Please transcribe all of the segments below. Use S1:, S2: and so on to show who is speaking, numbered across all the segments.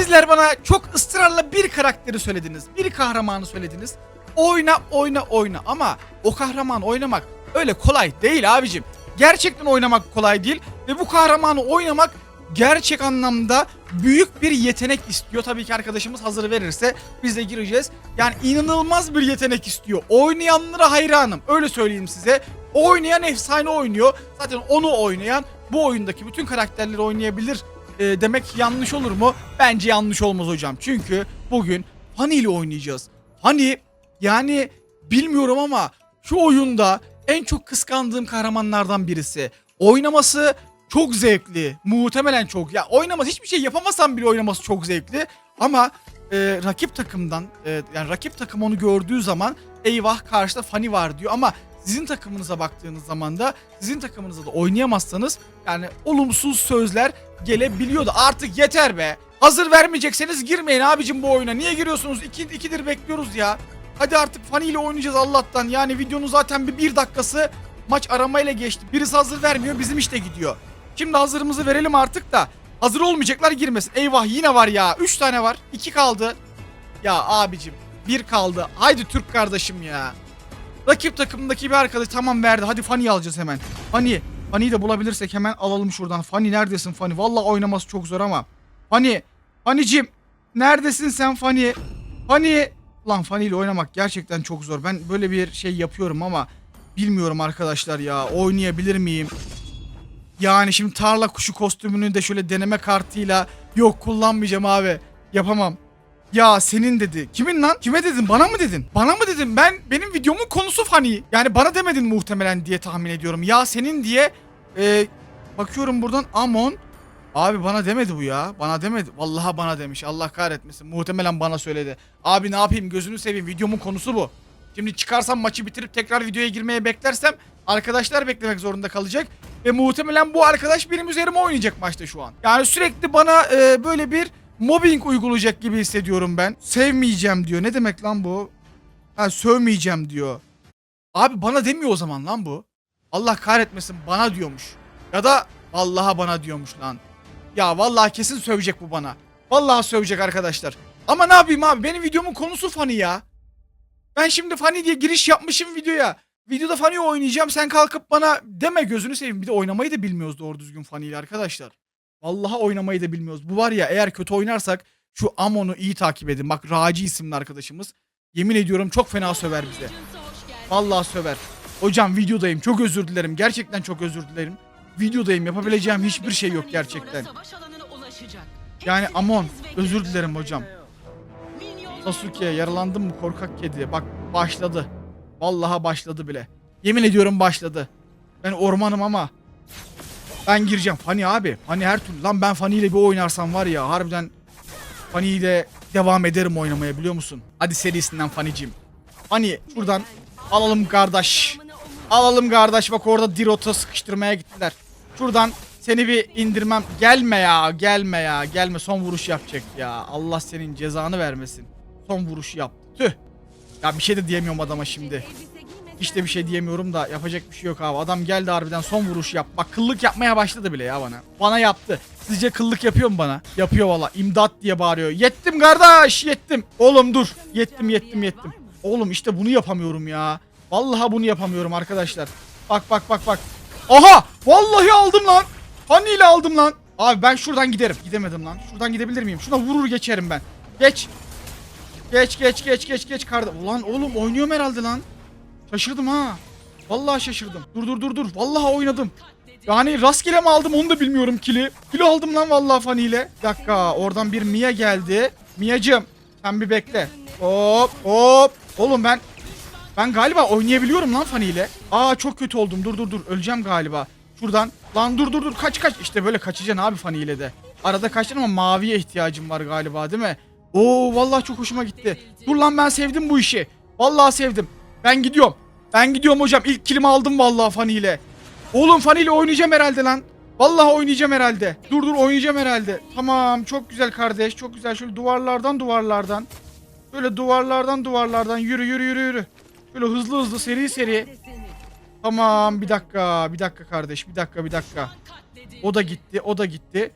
S1: Sizler bana çok ısrarla bir karakteri söylediniz. Bir kahramanı söylediniz. Oyna oyna oyna ama o kahramanı oynamak öyle kolay değil abicim. Gerçekten oynamak kolay değil ve bu kahramanı oynamak gerçek anlamda büyük bir yetenek istiyor. Tabii ki arkadaşımız hazır verirse biz de gireceğiz. Yani inanılmaz bir yetenek istiyor. Oynayanlara hayranım. Öyle söyleyeyim size. Oynayan efsane oynuyor. Zaten onu oynayan bu oyundaki bütün karakterleri oynayabilir e, demek yanlış olur mu? Bence yanlış olmaz hocam. Çünkü bugün Hani ile oynayacağız. Hani yani bilmiyorum ama şu oyunda en çok kıskandığım kahramanlardan birisi. Oynaması çok zevkli. Muhtemelen çok. Ya oynamaz hiçbir şey yapamasam bile oynaması çok zevkli. Ama e, rakip takımdan e, yani rakip takım onu gördüğü zaman eyvah karşıda Fanny var diyor ama sizin takımınıza baktığınız zaman da sizin takımınıza da oynayamazsanız yani olumsuz sözler gelebiliyordu. Artık yeter be. Hazır vermeyecekseniz girmeyin abicim bu oyuna. Niye giriyorsunuz? İki, ikidir bekliyoruz ya. Hadi artık Fanny ile oynayacağız Allah'tan. Yani videonun zaten bir, bir dakikası maç aramayla geçti. Birisi hazır vermiyor bizim işte gidiyor. Şimdi hazırımızı verelim artık da. Hazır olmayacaklar girmesin. Eyvah yine var ya. Üç tane var. iki kaldı. Ya abicim bir kaldı. Haydi Türk kardeşim ya. Rakip takımdaki bir arkadaş tamam verdi. Hadi Fanny'yi alacağız hemen. Fanny. Fanny'yi de bulabilirsek hemen alalım şuradan. Fanny neredesin Fanny? Vallahi oynaması çok zor ama. Fanny. Fanny'cim. Neredesin sen Fanny? Fanny. Lan Fanny ile oynamak gerçekten çok zor. Ben böyle bir şey yapıyorum ama bilmiyorum arkadaşlar ya. Oynayabilir miyim? Yani şimdi tarla kuşu kostümünü de şöyle deneme kartıyla yok kullanmayacağım abi. Yapamam. Ya senin dedi. Kimin lan? Kime dedin? Bana mı dedin? Bana mı dedin? Ben benim videomun konusu Fanny. Yani bana demedin muhtemelen diye tahmin ediyorum. Ya senin diye e, bakıyorum buradan Amon. Abi bana demedi bu ya. Bana demedi. Vallahi bana demiş. Allah kahretmesin. Muhtemelen bana söyledi. Abi ne yapayım? Gözünü seveyim. Videomun konusu bu. Şimdi çıkarsam maçı bitirip tekrar videoya girmeye beklersem arkadaşlar beklemek zorunda kalacak. Ve muhtemelen bu arkadaş benim üzerime oynayacak maçta şu an. Yani sürekli bana e, böyle bir mobbing uygulayacak gibi hissediyorum ben. Sevmeyeceğim diyor. Ne demek lan bu? Ha sövmeyeceğim diyor. Abi bana demiyor o zaman lan bu. Allah kahretmesin bana diyormuş. Ya da Allah'a bana diyormuş lan. Ya vallahi kesin sövecek bu bana. Vallahi sövecek arkadaşlar. Ama ne yapayım abi benim videomun konusu Fanny ya. Ben şimdi Fanny diye giriş yapmışım videoya. Videoda Fanny oynayacağım sen kalkıp bana deme gözünü seveyim. Bir de oynamayı da bilmiyoruz doğru düzgün Fanny ile arkadaşlar. Vallahi oynamayı da bilmiyoruz. Bu var ya eğer kötü oynarsak şu Amon'u iyi takip edin. Bak Raci isimli arkadaşımız. Yemin ediyorum çok fena söver bize. Vallahi söver. Hocam videodayım. Çok özür dilerim. Gerçekten çok özür dilerim. Videodayım. Yapabileceğim hiçbir şey yok gerçekten. Yani Amon özür dilerim hocam. Sasuke yaralandın mı korkak kedi? Bak başladı. Vallahi başladı bile. Yemin ediyorum başladı. Ben ormanım ama ben gireceğim. Fani abi. Fani her türlü. Lan ben Fani ile bir oynarsam var ya harbiden Fani ile devam ederim oynamaya biliyor musun? Hadi serisinden Fani'cim. Fani şuradan alalım kardeş. Alalım kardeş bak orada Dirot'a sıkıştırmaya gittiler. Şuradan seni bir indirmem. Gelme ya gelme ya gelme son vuruş yapacak ya. Allah senin cezanı vermesin. Son vuruş yaptı. Tüh. Ya bir şey de diyemiyorum adama şimdi. İşte bir şey diyemiyorum da yapacak bir şey yok abi. Adam geldi harbiden son vuruş yap. Bak kıllık yapmaya başladı bile ya bana. Bana yaptı. Sizce kıllık yapıyor mu bana? Yapıyor valla. İmdat diye bağırıyor. Yettim kardeş yettim. Oğlum dur. Yettim yettim yettim. Oğlum işte bunu yapamıyorum ya. Vallahi bunu yapamıyorum arkadaşlar. Bak bak bak bak. Aha! Vallahi aldım lan. Hani aldım lan. Abi ben şuradan giderim. Gidemedim lan. Şuradan gidebilir miyim? Şuna vurur geçerim ben. Geç. Geç geç geç geç geç kardeş. Ulan oğlum oynuyorum herhalde lan. Şaşırdım ha. Vallahi şaşırdım. Dur dur dur dur. Vallahi oynadım. Yani rastgele mi aldım onu da bilmiyorum kili. Kilo aldım lan vallahi Fanny ile. Bir dakika oradan bir Mia geldi. Mia'cım sen bir bekle. Hop hop. Oğlum ben ben galiba oynayabiliyorum lan Fanny ile. Aa çok kötü oldum. Dur dur dur. Öleceğim galiba. Şuradan. Lan dur dur dur. Kaç kaç. İşte böyle kaçacaksın abi Fanny ile de. Arada kaçtın ama maviye ihtiyacım var galiba değil mi? Oo vallahi çok hoşuma gitti. Dur lan ben sevdim bu işi. Vallahi sevdim. Ben gidiyorum. Ben gidiyorum hocam. İlk kilimi aldım vallahi Fanny ile. Oğlum Fanny ile oynayacağım herhalde lan. Vallahi oynayacağım herhalde. Dur dur oynayacağım herhalde. Tamam çok güzel kardeş. Çok güzel. Şöyle duvarlardan duvarlardan. Böyle duvarlardan duvarlardan yürü yürü yürü yürü. Böyle hızlı hızlı seri seri. Tamam bir dakika bir dakika kardeş bir dakika bir dakika. O da gitti o da gitti.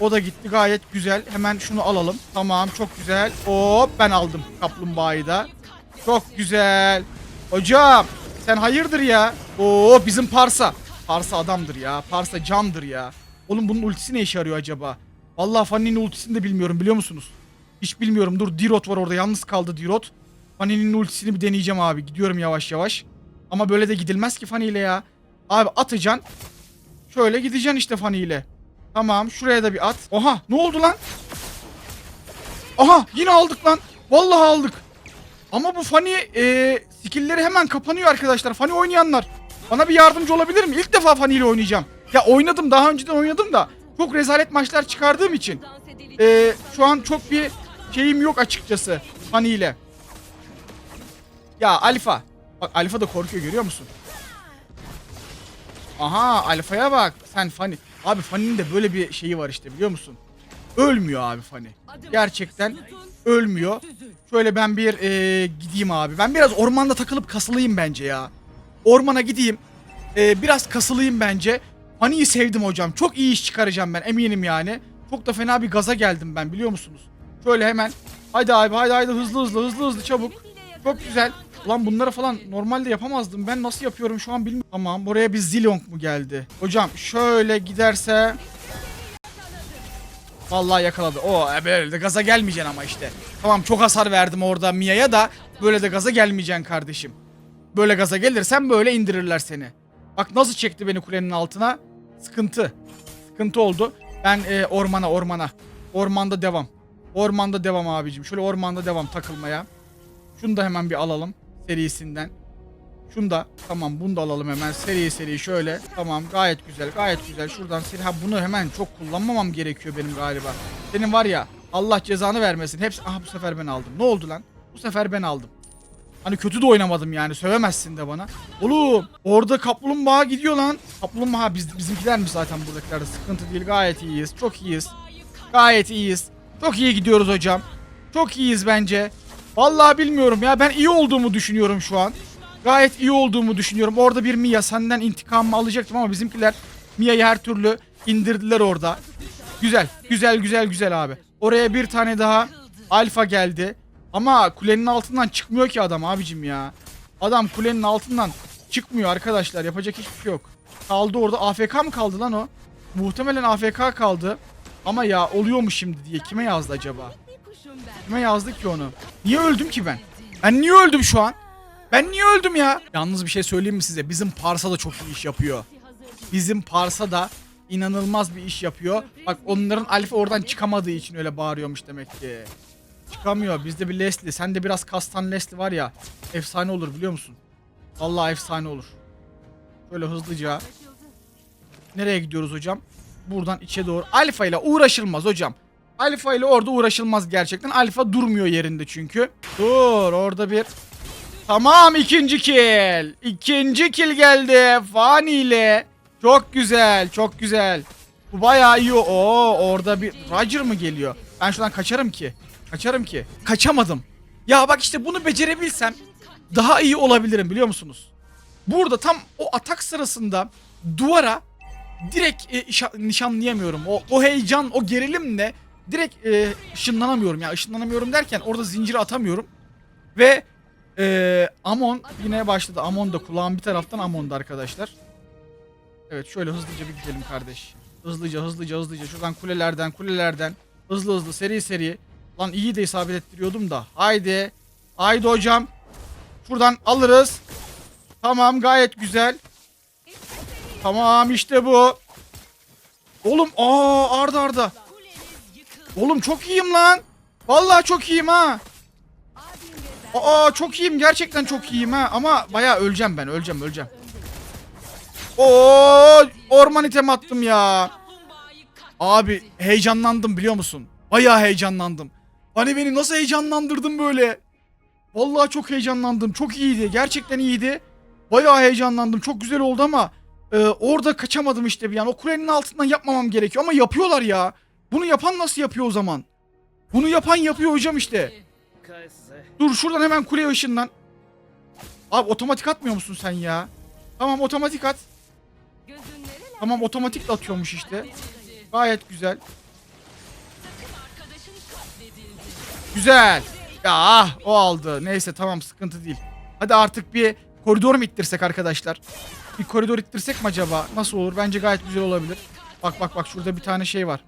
S1: O da gitti gayet güzel. Hemen şunu alalım. Tamam çok güzel. Hop ben aldım kaplumbağayı da. Çok güzel. Hocam sen hayırdır ya? Oo bizim Parsa. Parsa adamdır ya. Parsa candır ya. Oğlum bunun ultisi ne işe yarıyor acaba? Vallahi Fanny'nin ultisini de bilmiyorum biliyor musunuz? Hiç bilmiyorum. Dur Dirot var orada. Yalnız kaldı Dirot. Fanny'nin ultisini bir deneyeceğim abi. Gidiyorum yavaş yavaş. Ama böyle de gidilmez ki Fanny ile ya. Abi atacaksın. Şöyle gideceksin işte Fanny ile. Tamam şuraya da bir at. Oha ne oldu lan? Aha yine aldık lan. Vallahi aldık. Ama bu Fanny e, skillleri hemen kapanıyor arkadaşlar. Fanny oynayanlar. Bana bir yardımcı olabilir mi? İlk defa Fanny ile oynayacağım. Ya oynadım daha önceden oynadım da. Çok rezalet maçlar çıkardığım için. e, şu an çok bir şeyim yok açıkçası Fanny ile. Ya Alfa. Bak Alfa da korkuyor görüyor musun? Aha Alfa'ya bak. Sen Fanny. Abi Fanny'nin de böyle bir şeyi var işte biliyor musun? Ölmüyor abi Fanny. Gerçekten ölmüyor. Şöyle ben bir e, gideyim abi. Ben biraz ormanda takılıp kasılayım bence ya. Ormana gideyim. E, biraz kasılayım bence. Fanny'yi sevdim hocam. Çok iyi iş çıkaracağım ben eminim yani. Çok da fena bir gaza geldim ben biliyor musunuz? Şöyle hemen. Haydi abi haydi haydi hızlı hızlı hızlı hızlı çabuk. Çok güzel. Ulan bunları falan normalde yapamazdım. Ben nasıl yapıyorum şu an bilmiyorum. Tamam buraya bir Zilong mu geldi? Hocam şöyle giderse... Vallahi yakaladı. O e, böyle de gaza gelmeyeceksin ama işte. Tamam çok hasar verdim orada Mia'ya da böyle de gaza gelmeyeceksin kardeşim. Böyle gaza gelirsen böyle indirirler seni. Bak nasıl çekti beni kulenin altına. Sıkıntı. Sıkıntı oldu. Ben e, ormana ormana. Ormanda devam. Ormanda devam abicim. Şöyle ormanda devam takılmaya. Şunu da hemen bir alalım serisinden. Şunu da tamam bunu da alalım hemen seri seri şöyle. Tamam gayet güzel gayet güzel. Şuradan seri ha bunu hemen çok kullanmamam gerekiyor benim galiba. Senin var ya Allah cezanı vermesin. Hepsi aha bu sefer ben aldım. Ne oldu lan? Bu sefer ben aldım. Hani kötü de oynamadım yani sövemezsin de bana. Oğlum orada kaplumbağa gidiyor lan. Kaplumbağa biz, bizimkiler mi zaten buradakiler sıkıntı değil gayet iyiyiz. Çok iyiyiz. Gayet iyiyiz. Çok iyi gidiyoruz hocam. Çok iyiyiz bence. Vallahi bilmiyorum ya ben iyi olduğumu düşünüyorum şu an. Gayet iyi olduğumu düşünüyorum. Orada bir Mia senden intikamımı alacaktım ama bizimkiler Mia'yı her türlü indirdiler orada. Güzel, güzel, güzel, güzel abi. Oraya bir tane daha alfa geldi. Ama kulenin altından çıkmıyor ki adam abicim ya. Adam kulenin altından çıkmıyor arkadaşlar. Yapacak hiçbir şey yok. Kaldı orada. AFK mı kaldı lan o? Muhtemelen AFK kaldı. Ama ya oluyor mu şimdi diye kime yazdı acaba? Kime yazdık ki onu? Niye öldüm ki ben? Ben niye öldüm şu an? Ben niye öldüm ya? Yalnız bir şey söyleyeyim mi size? Bizim Parsa da çok iyi iş yapıyor. Bizim Parsa da inanılmaz bir iş yapıyor. Bak onların alfa oradan çıkamadığı için öyle bağırıyormuş demek ki. Çıkamıyor. Bizde bir Leslie. Sende biraz kastan Leslie var ya. Efsane olur biliyor musun? Vallahi efsane olur. Şöyle hızlıca. Nereye gidiyoruz hocam? Buradan içe doğru. Alfa ile uğraşılmaz hocam. Alfa ile orada uğraşılmaz gerçekten. Alfa durmuyor yerinde çünkü. Dur orada bir. Tamam ikinci kill. İkinci kill geldi. Fani ile. Çok güzel çok güzel. Bu bayağı iyi. Oo orada bir Roger mı geliyor? Ben şuradan kaçarım ki. Kaçarım ki. Kaçamadım. Ya bak işte bunu becerebilsem daha iyi olabilirim biliyor musunuz? Burada tam o atak sırasında duvara direkt e, işa- nişanlayamıyorum. O, o heyecan, o gerilimle direkt e, ışınlanamıyorum. Ya ışınlanamıyorum derken orada zinciri atamıyorum. Ve e, Amon yine başladı. Amon da kulağım bir taraftan Amon'da arkadaşlar. Evet şöyle hızlıca bir gidelim kardeş. Hızlıca hızlıca hızlıca şuradan kulelerden kulelerden hızlı hızlı seri seri. Lan iyi de isabet ettiriyordum da. Haydi. Haydi hocam. Şuradan alırız. Tamam gayet güzel. Tamam işte bu. Oğlum aa arda arda. Oğlum çok iyiyim lan. Vallahi çok iyiyim ha. Aa çok iyiyim gerçekten çok iyiyim ha ama bayağı öleceğim ben öleceğim öleceğim. Oo orman item attım ya. Abi heyecanlandım biliyor musun? Bayağı heyecanlandım. Hani beni nasıl heyecanlandırdın böyle? Vallahi çok heyecanlandım. Çok iyiydi. Gerçekten iyiydi. Bayağı heyecanlandım. Çok güzel oldu ama e, orada kaçamadım işte bir an. O kulenin altından yapmamam gerekiyor ama yapıyorlar ya. Bunu yapan nasıl yapıyor o zaman? Bunu yapan yapıyor hocam işte. Dur şuradan hemen kuleye ışından. Abi otomatik atmıyor musun sen ya? Tamam otomatik at. Tamam otomatik de atıyormuş işte. Gayet güzel. Güzel. Ya ah, o aldı. Neyse tamam sıkıntı değil. Hadi artık bir koridor mu ittirsek arkadaşlar? Bir koridor ittirsek mi acaba? Nasıl olur? Bence gayet güzel olabilir. Bak bak bak şurada bir tane şey var.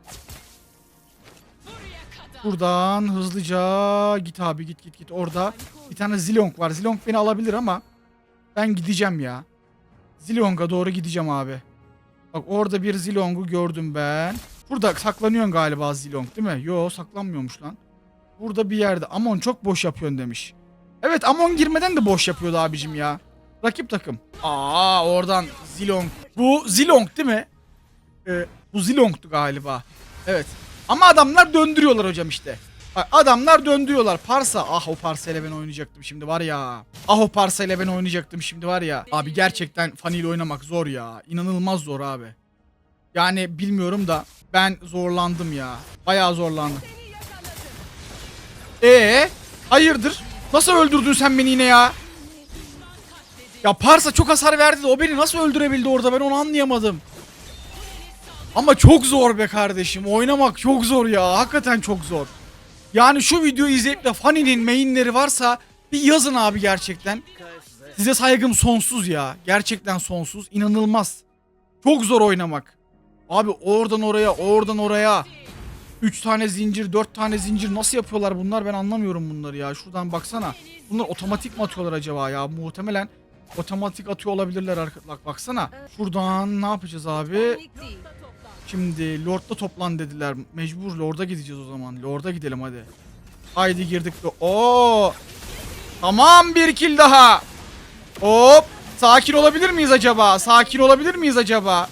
S1: Buradan hızlıca git abi git git git. Orada bir tane Zilong var. Zilong beni alabilir ama ben gideceğim ya. Zilong'a doğru gideceğim abi. Bak orada bir Zilong'u gördüm ben. Burada saklanıyorsun galiba Zilong değil mi? Yo saklanmıyormuş lan. Burada bir yerde. Amon çok boş yapıyorsun demiş. Evet Amon girmeden de boş yapıyordu abicim ya. Rakip takım. Aa oradan Zilong. Bu Zilong değil mi? Ee, bu Zilong'tu galiba. Evet. Ama adamlar döndürüyorlar hocam işte. Adamlar döndürüyorlar. Parsa. Ah o Parsa ile ben oynayacaktım şimdi var ya. Ah o Parsa ile ben oynayacaktım şimdi var ya. Abi gerçekten Fanny ile oynamak zor ya. İnanılmaz zor abi. Yani bilmiyorum da ben zorlandım ya. Bayağı zorlandım. Ee, hayırdır? Nasıl öldürdün sen beni yine ya? Ya Parsa çok hasar verdi de o beni nasıl öldürebildi orada ben onu anlayamadım. Ama çok zor be kardeşim. Oynamak çok zor ya. Hakikaten çok zor. Yani şu videoyu izleyip de Fanny'nin mainleri varsa bir yazın abi gerçekten. Size saygım sonsuz ya. Gerçekten sonsuz. İnanılmaz. Çok zor oynamak. Abi oradan oraya, oradan oraya. 3 tane zincir, 4 tane zincir nasıl yapıyorlar bunlar ben anlamıyorum bunları ya. Şuradan baksana. Bunlar otomatik mi atıyorlar acaba ya? Muhtemelen otomatik atıyor olabilirler Bak baksana. Şuradan ne yapacağız abi? Şimdi Lord'da toplan dediler. Mecbur Lord'a gideceğiz o zaman. Lord'a gidelim hadi. Haydi girdik. Oo! Tamam bir kill daha. Hop! Sakin olabilir miyiz acaba? Sakin olabilir miyiz acaba?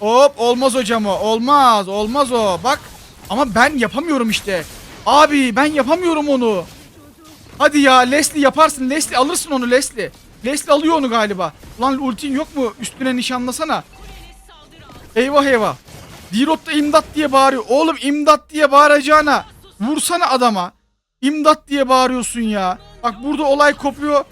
S1: Hop olmaz hocam o. Olmaz. Olmaz o. Bak. Ama ben yapamıyorum işte. Abi ben yapamıyorum onu. Hadi ya Leslie yaparsın. Leslie alırsın onu Leslie. Leslie alıyor onu galiba. Lan ultin yok mu? Üstüne nişanlasana. Eyvah eyvah. Da imdat diye bağırıyor. Oğlum imdat diye bağıracağına vursana adama. İmdat diye bağırıyorsun ya. Bak burada olay kopuyor.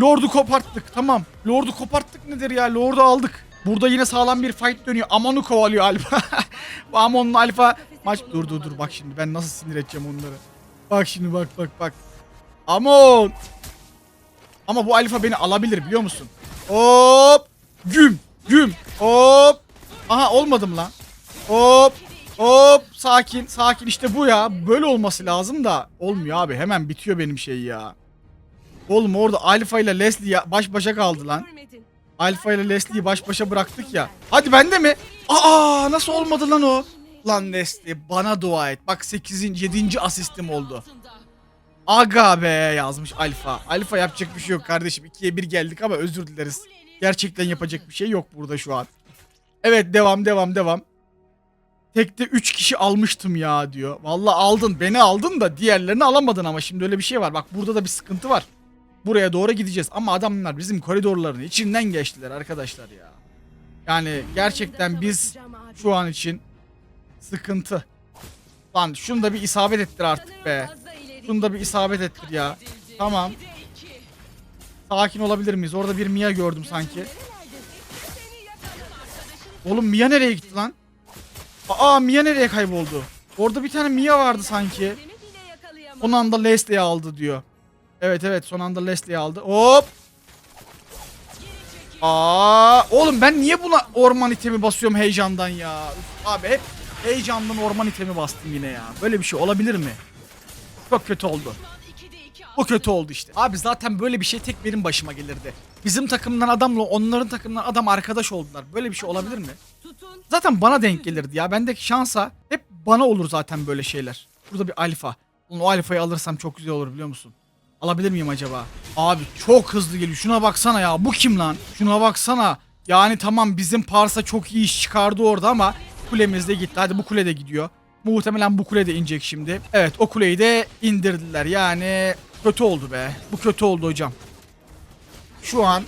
S1: Lord'u koparttık. Tamam. Lord'u koparttık nedir ya? Lord'u aldık. Burada yine sağlam bir fight dönüyor. Amon'u kovalıyor Alfa. Bu Amon'la Alfa maç dur dur dur bak şimdi ben nasıl sinir edeceğim onları. Bak şimdi bak bak bak. Amon. Ama bu Alfa beni alabilir biliyor musun? Hop. Güm. Güm. Hop. Aha olmadım lan. Hop. Hop. Sakin. Sakin işte bu ya. Böyle olması lazım da. Olmuyor abi. Hemen bitiyor benim şey ya. Oğlum orada Alfa ile Leslie baş başa kaldı lan. Alfa ile Leslie'yi baş başa bıraktık ya. Hadi bende mi? Aa nasıl olmadı lan o? Lan Leslie bana dua et. Bak 8. 7. asistim oldu. Aga be yazmış Alfa. Alfa yapacak bir şey yok kardeşim. 2'ye 1 geldik ama özür dileriz. Gerçekten yapacak bir şey yok burada şu an. Evet devam devam devam. Tekte 3 kişi almıştım ya diyor. Vallahi aldın beni aldın da diğerlerini alamadın ama şimdi öyle bir şey var. Bak burada da bir sıkıntı var. Buraya doğru gideceğiz ama adamlar bizim koridorların içinden geçtiler arkadaşlar ya. Yani gerçekten biz şu an için sıkıntı. Lan şunu da bir isabet ettir artık be. Şunu da bir isabet ettir ya. Tamam. Sakin olabilir miyiz? Orada bir Mia gördüm sanki. Oğlum Mia nereye gitti lan? Aa Mia nereye kayboldu? Orada bir tane Mia vardı sanki. Son anda Leslie'yi aldı diyor. Evet evet son anda Leslie'yi aldı. Hop. Aa oğlum ben niye buna orman itemi basıyorum heyecandan ya? Üf, abi hep heyecandan orman itemi bastım yine ya. Böyle bir şey olabilir mi? Çok kötü oldu. Bu kötü oldu işte. Abi zaten böyle bir şey tek benim başıma gelirdi. Bizim takımdan adamla onların takımdan adam arkadaş oldular. Böyle bir şey olabilir mi? Zaten bana denk gelirdi ya. Bendeki şansa hep bana olur zaten böyle şeyler. Burada bir alfa. Ulan o alfayı alırsam çok güzel olur biliyor musun? Alabilir miyim acaba? Abi çok hızlı geliyor. Şuna baksana ya. Bu kim lan? Şuna baksana. Yani tamam bizim Parsa çok iyi iş çıkardı orada ama kulemiz de gitti. Hadi bu kule de gidiyor. Muhtemelen bu kule de inecek şimdi. Evet o kuleyi de indirdiler. Yani kötü oldu be. Bu kötü oldu hocam. Şu an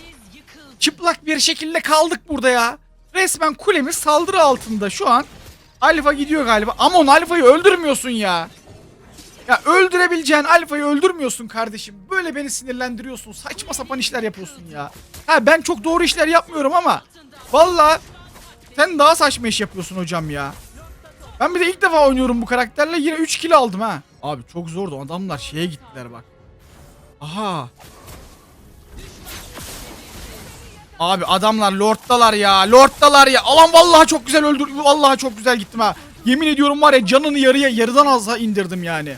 S1: çıplak bir şekilde kaldık burada ya. Resmen kulemiz saldırı altında. Şu an Alfa gidiyor galiba. Amon Alfa'yı öldürmüyorsun ya. Ya öldürebileceğin Alfa'yı öldürmüyorsun kardeşim. Böyle beni sinirlendiriyorsun. Saçma sapan işler yapıyorsun ya. Ha ben çok doğru işler yapmıyorum ama valla sen daha saçma iş yapıyorsun hocam ya. Ben bir de ilk defa oynuyorum bu karakterle yine 3 kill aldım ha. Abi çok zordu adamlar şeye gittiler bak. Aha. Abi adamlar lorddalar ya lorddalar ya. Alan vallahi çok güzel öldür. Vallahi çok güzel gittim ha. Yemin ediyorum var ya canını yarıya yarıdan aza indirdim yani.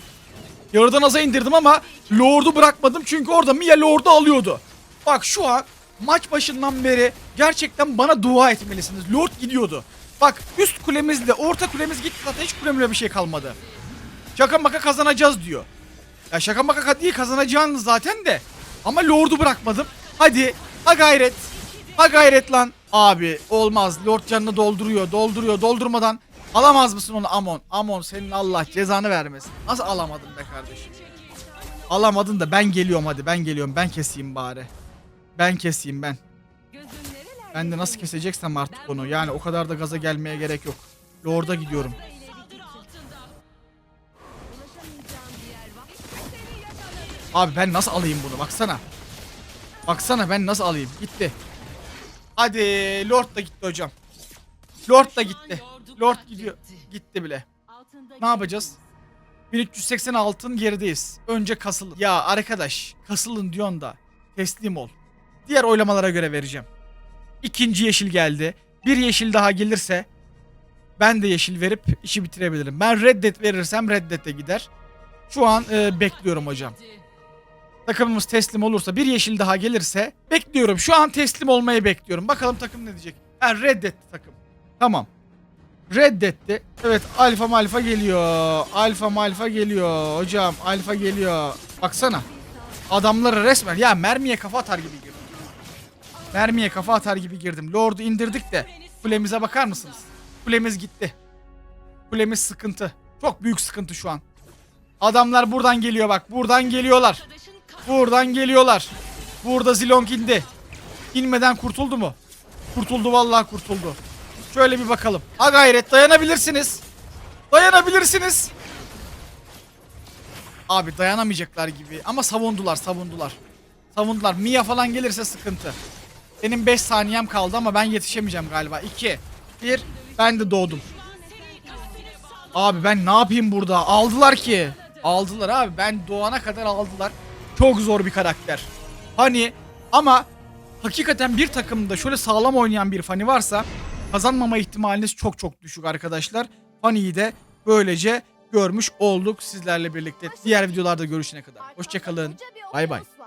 S1: Yarıdan aza indirdim ama lordu bırakmadım çünkü orada Mia lordu alıyordu. Bak şu an maç başından beri gerçekten bana dua etmelisiniz. Lord gidiyordu. Bak üst kulemizle orta kulemiz gitti zaten hiç kulemle bir şey kalmadı. Şaka maka kazanacağız diyor. Ya şaka maka değil kazanacağınız zaten de. Ama Lord'u bırakmadım. Hadi ha gayret. Ha gayret lan. Abi olmaz. Lord canını dolduruyor. Dolduruyor. Doldurmadan alamaz mısın onu Amon? Amon senin Allah cezanı vermesin. Nasıl alamadın be kardeşim? Alamadın da ben geliyorum hadi. Ben geliyorum. Ben keseyim bari. Ben keseyim ben. Ben de nasıl keseceksem artık onu. Yani o kadar da gaza gelmeye gerek yok. Lord'a gidiyorum. Abi ben nasıl alayım bunu baksana. Baksana ben nasıl alayım. Gitti. Hadi Lord da gitti hocam. Lord da gitti. Lord gidiyor. Gitti bile. Ne yapacağız? 1380 altın gerideyiz. Önce kasılın. Ya arkadaş kasılın diyorsun da teslim ol. Diğer oylamalara göre vereceğim. İkinci yeşil geldi. Bir yeşil daha gelirse ben de yeşil verip işi bitirebilirim. Ben reddet verirsem reddete gider. Şu an e, bekliyorum hocam. Takımımız teslim olursa bir yeşil daha gelirse bekliyorum. Şu an teslim olmayı bekliyorum. Bakalım takım ne diyecek. Ha reddetti takım. Tamam. Reddetti. Evet alfa malfa geliyor. Alfa malfa geliyor. Hocam alfa geliyor. Baksana. Adamları resmen ya mermiye kafa atar gibi girdim. Mermiye kafa atar gibi girdim. Lord'u indirdik de kulemize bakar mısınız? Kulemiz gitti. Kulemiz sıkıntı. Çok büyük sıkıntı şu an. Adamlar buradan geliyor bak. Buradan geliyorlar. Buradan geliyorlar. Burada Zilong indi. İnmeden kurtuldu mu? Kurtuldu vallahi kurtuldu. Şöyle bir bakalım. Ha gayret dayanabilirsiniz. Dayanabilirsiniz. Abi dayanamayacaklar gibi ama savundular savundular. Savundular. Mia falan gelirse sıkıntı. Benim 5 saniyem kaldı ama ben yetişemeyeceğim galiba. 2 1 ben de doğdum. Abi ben ne yapayım burada? Aldılar ki. Aldılar abi. Ben doğana kadar aldılar. Çok zor bir karakter. Hani ama hakikaten bir takımda şöyle sağlam oynayan bir Fanny varsa kazanmama ihtimaliniz çok çok düşük arkadaşlar. Fanny'yi de böylece görmüş olduk sizlerle birlikte. Diğer videolarda görüşene kadar. Hoşçakalın. Bay bay.